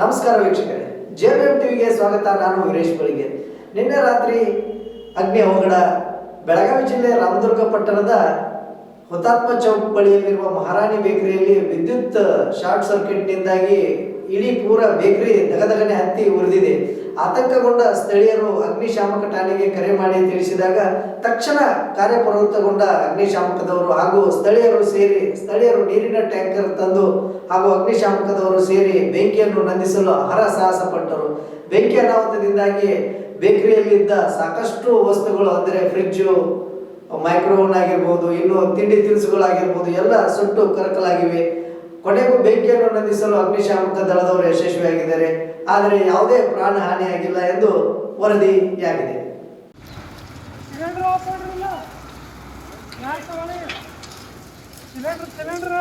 ನಮಸ್ಕಾರ ವೀಕ್ಷಕರೇ. ಜೆಎಂಎಂ ಟಿವಿಗೆ ಸ್ವಾಗತ, ನಾನು ವೀರೇಶ್ ಬಳಿಗೆ ನಿನ್ನೆ ರಾತ್ರಿ ಅಗ್ನಿ ಅವಘಡ, ಬೆಳಗಾವಿ ಜಿಲ್ಲೆ ರಾಮದುರ್ಗ ಪಟ್ಟಣದ ಹುತಾತ್ಮ ಚೌಕ್ ಬಳಿಯಲ್ಲಿರುವ ಮಹಾರಾಣಿ ಬೇಕರಿಯಲ್ಲಿ ವಿದ್ಯುತ್ ಶಾರ್ಟ್ ಸರ್ಕ್ಯೂಟ್ನಿಂದಾಗಿ ಇಡೀ ಪೂರ ಬೇಕರಿ ದಗದಗನೆ ಹತ್ತಿ ಉರಿದಿದೆ. ಆತಂಕಗೊಂಡ ಸ್ಥಳೀಯರು ಅಗ್ನಿಶಾಮಕ ಠಾಣೆಗೆ ಕರೆ ಮಾಡಿ ತಿಳಿಸಿದಾಗ ತಕ್ಷಣ ಕಾರ್ಯಪ್ರವೃತ್ತಗೊಂಡ ಅಗ್ನಿಶಾಮಕದವರು ಹಾಗೂ ಸ್ಥಳೀಯರು ಸೇರಿ, ಸ್ಥಳೀಯರು ನೀರಿನ ಟ್ಯಾಂಕರ್ ತಂದು ಹಾಗೂ ಅಗ್ನಿಶಾಮಕದವರು ಸೇರಿ ಬೆಂಕಿಯನ್ನು ನಂದಿಸಲು ಹರಸಾಹಸ ಪಟ್ಟರು ಬೆಂಕಿ ಅನಾಹುತದಿಂದಾಗಿ ಬೇಕರಿಯಲ್ಲಿದ್ದ ಸಾಕಷ್ಟು ವಸ್ತುಗಳು ಅಂದರೆ ಫ್ರಿಡ್ಜು ಮೈಕ್ರೋವೇವ್ ಆಗಿರ್ಬೋದು, ಇನ್ನು ತಿಂಡಿ ತಿನಿಸುಗಳಾಗಿರ್ಬೋದು, ಎಲ್ಲ ಸುಟ್ಟು ಕರಕಲಾಗಿವೆ. ಕೊನೆಗೂ ಬೆಂಕಿಯನ್ನು ನಂದಿಸಲು ಅಗ್ನಿಶಾಮಕ ದಳದವರು ಯಶಸ್ವಿಯಾಗಿದ್ದಾರೆ. ಆದರೆ ಯಾವುದೇ ಪ್ರಾಣ ಹಾನಿಯಾಗಿಲ್ಲ ಎಂದು ವರದಿಯಾಗಿದೆ. ಸಿಲಿಂಡರ್ ಆಫ್ ಮಾಡ್ರಲ್ಲ? ಯಾರು ತಗೊಳ್ಳಿ? Cylinder cylinder.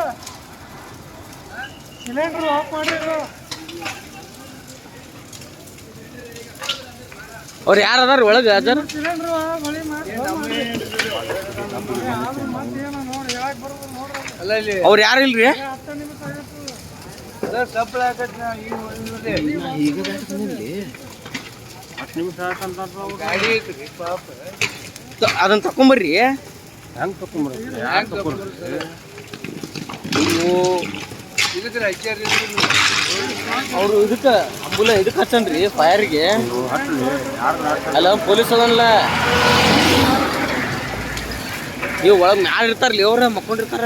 ಸಿಲಿಂಡರ್ ಆಫ್ ಮಾಡಿರು ಅವ್ರು ಯಾರು ಅದಾರ ಒಳಗೆ ಅಜ್ಜಾರ ಸಿಲಿಂಡರ್ ಮಳಿ ಮಾಡಿ ಆದ್ರೂ ಮತ್ತೇನು ನೋಡಿ ಯಾಕೆ ಬರ್ಬೋದು ನೋಡ್ರಿ. ಅವ್ರು ಯಾರು ಇಲ್ರಿ? ಆಗಿತ್ತು ಪಾಪ. ಅದನ್ನ ತಕೊಂಬರ್ರಿ. ಹೆಂಗ್ ತಕೊಂಬರ್ರಿ? ಅವ್ರು ಇದಕ್ಕೆ ಅಂಬುಲ ಇದಕ್ಕೆ ಹಚ್ಚನ್ರಿ ಫೈರ್ಗೆ. ಅಲ್ಲ ಪೊಲೀಸ್ ಅದಲ್ಲ ನೀವು ಒಳಗೆ ಮ್ಯಾಲ ಇರ್ತಾರಲ್ಲ ಅವ್ರ ಮಕ್ಕೊಂಡಿರ್ತಾರ.